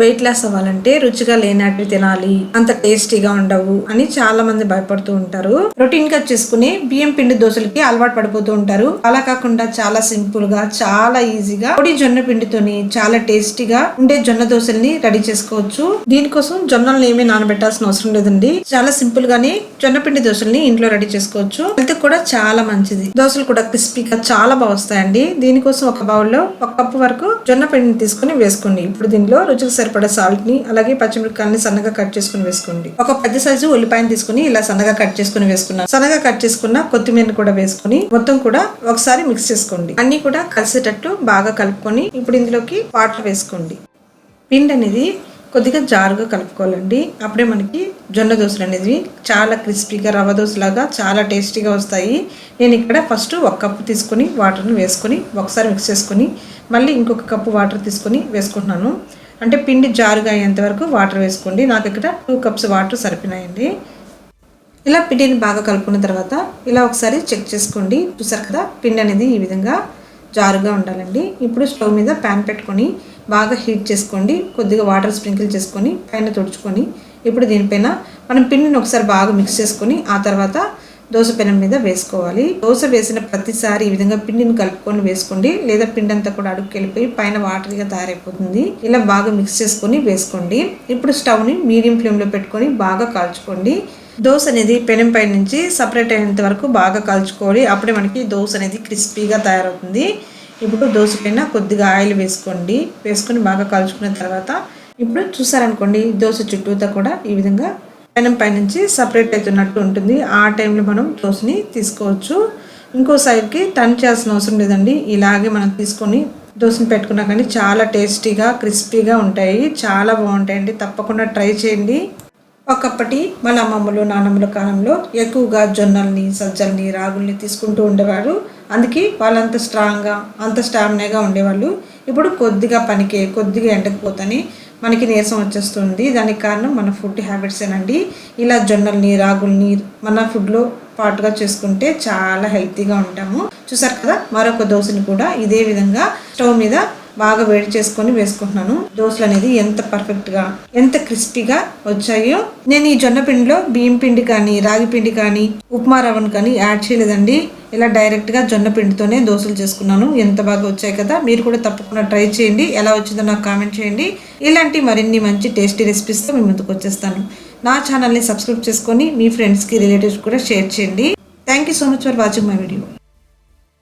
Weight loss అవ్వాలంటే రుచిగా లేనట్టు తినాలి. అంత టేస్టీగా ఉండవు అని చాలా మంది భయపడుతూ ఉంటారు. రొటీన్గా చేసుకునే బియ్యం పిండి దోశలకి అలవాటు పడిపోతూ ఉంటారు. అలా కాకుండా చాలా సింపుల్గా చాలా ఈజీగా పొడి జొన్న పిండితోని చాలా టేస్టీగా ఉండే జొన్న దోశల్ని రెడీ చేసుకోవచ్చు. దీనికోసం జొన్నల్ని ఏమీ నానబెట్టాల్సిన అవసరం లేదండి. చాలా సింపుల్ గానే జొన్న పిండి దోశల్ని ఇంట్లో రెడీ చేసుకోవచ్చు. హెల్త్ కూడా చాలా మంచిది. దోశలు కూడా క్రిస్పీగా చాలా బాగా వస్తాయండి. దీనికోసం ఒక బౌల్లో ఒక కప్పు వరకు జొన్న పిండిని తీసుకుని వేసుకోండి. ఇప్పుడు దీనిలో రుచికి సరిపడా సాల్ట్ని అలాగే పచ్చిమిరపకాయలని సన్నగా కట్ చేసుకుని వేసుకోండి. ఒక పెద్ద సైజు ఉల్లిపాయని తీసుకుని ఇలా సన్నగా కట్ చేసుకుని వేసుకున్నాను. సన్నగా కట్ చేసుకున్న కొత్తిమీరని కూడా వేసుకుని మొత్తం కూడా ఒకసారి మిక్స్ చేసుకోండి. అన్ని కూడా కలిసేటట్టు బాగా కలుపుకొని ఇప్పుడు ఇందులోకి వాటర్ వేసుకోండి. పిండి అనేది కొద్దిగా జారుగా కలుపుకోవాలండి. అప్పుడే మనకి జొన్న దోశలు అనేది చాలా క్రిస్పీగా రవ్వ దోశలాగా చాలా టేస్టీగా వస్తాయి. నేను ఇక్కడ ఫస్ట్ ఒక కప్పు తీసుకొని వాటర్ని వేసుకొని ఒకసారి మిక్స్ చేసుకొని మళ్ళీ ఇంకొక కప్పు వాటర్ తీసుకొని వేసుకుంటున్నాను. అంటే పిండి జారుగా అయ్యేంత వరకు వాటర్ వేసుకోండి. నాకు ఇక్కడ టూ కప్స్ వాటర్ సరిపోయినాయండి. ఇలా పిండిని బాగా కలుపుకున్న తర్వాత ఇలా ఒకసారి చెక్ చేసుకోండి. చూసారు కదా పిండి అనేది ఈ విధంగా జారుగా ఉండాలండి. ఇప్పుడు స్టవ్ మీద ప్యాన్ పెట్టుకొని బాగా హీట్ చేసుకోండి. కొద్దిగా వాటర్ స్ప్రింకిల్ చేసుకొని పైన తుడుచుకొని ఇప్పుడు దీనిపైన మనం పిండిని ఒకసారి బాగా మిక్స్ చేసుకొని ఆ తర్వాత దోశ పెనం మీద వేసుకోవాలి. దోశ వేసిన ప్రతిసారి ఈ విధంగా పిండిని కలుపుకొని వేసుకోండి. లేదా పిండి అంతా కూడా అడుగుకి వెళ్ళిపోయి పైన వాటర్గా తయారైపోతుంది. ఇలా బాగా మిక్స్ చేసుకొని వేసుకోండి. ఇప్పుడు స్టవ్ని మీడియం ఫ్లేమ్లో పెట్టుకొని బాగా కాల్చుకోండి. దోశ అనేది పెనం పై నుంచి సపరేట్ అయినంత వరకు బాగా కాల్చుకోవాలి. అప్పుడే మనకి దోశ అనేది క్రిస్పీగా తయారవుతుంది. ఇప్పుడు దోశ పైన కొద్దిగా ఆయిల్ వేసుకోండి. వేసుకొని బాగా కాల్చుకున్న తర్వాత ఇప్పుడు చూసారనుకోండి దోశ చుట్టూతా కూడా ఈ విధంగా పెనం పైనుంచి సపరేట్ అవుతున్నట్టు ఉంటుంది. ఆ టైంలో మనం దోశని తీసుకోవచ్చు. ఇంకో సైడ్కి టర్న్ చేయాల్సిన అవసరం లేదండి. ఇలాగే మనం తీసుకొని దోశని పెట్టుకున్నా కానీ చాలా టేస్టీగా క్రిస్పీగా ఉంటాయి. చాలా బాగుంటాయండి. తప్పకుండా ట్రై చేయండి. ఒకప్పటి మన అమ్మమ్మలు నాన్నమ్మల కాలంలో ఎక్కువగా జొన్నల్ని సజ్జల్ని రాగుల్ని తీసుకుంటూ ఉండేవారు. అందుకే వాళ్ళంత స్ట్రాంగ్గా అంత స్టామినాగా ఉండేవాళ్ళు. ఇప్పుడు కొద్దిగా పనికి కొద్దిగా ఎండకపోతని మనకి నీరసం వచ్చేస్తుంది. దానికి కారణం మన ఫుడ్ హ్యాబిట్సేనండి ఇలా జొన్నల్ని రాగుల్ని మన ఫుడ్లో పాటుగా చేసుకుంటే చాలా హెల్తీగా ఉంటాము. చూసారు కదా మరొక దోశని కూడా ఇదే విధంగా స్టవ్ మీద బాగా వేడి చేసుకొని వేసుకుంటున్నాను. దోశలు అనేది ఎంత పర్ఫెక్ట్గా ఎంత క్రిస్పీగా వచ్చాయో నేను ఈ జొన్న పిండిలో బియ్యం పిండి కానీ రాగి పిండి కానీ ఉప్మా రవ్వను కానీ యాడ్ చేయలేదండి. ఇలా డైరెక్ట్గా జొన్న పిండితోనే దోశలు చేసుకున్నాను. ఎంత బాగా వచ్చాయి కదా మీరు కూడా తప్పకుండా ట్రై చేయండి. ఎలా వచ్చిందో నాకు కామెంట్ చేయండి. ఇలాంటి మరిన్ని మంచి టేస్టీ రెసిపీస్తో మీ ముందుకు వచ్చేస్తాను. నా ఛానల్ని సబ్స్క్రైబ్ చేసుకొని మీ ఫ్రెండ్స్కి రిలేటివ్స్ కూడా షేర్ చేయండి. Thank you so much for watching my video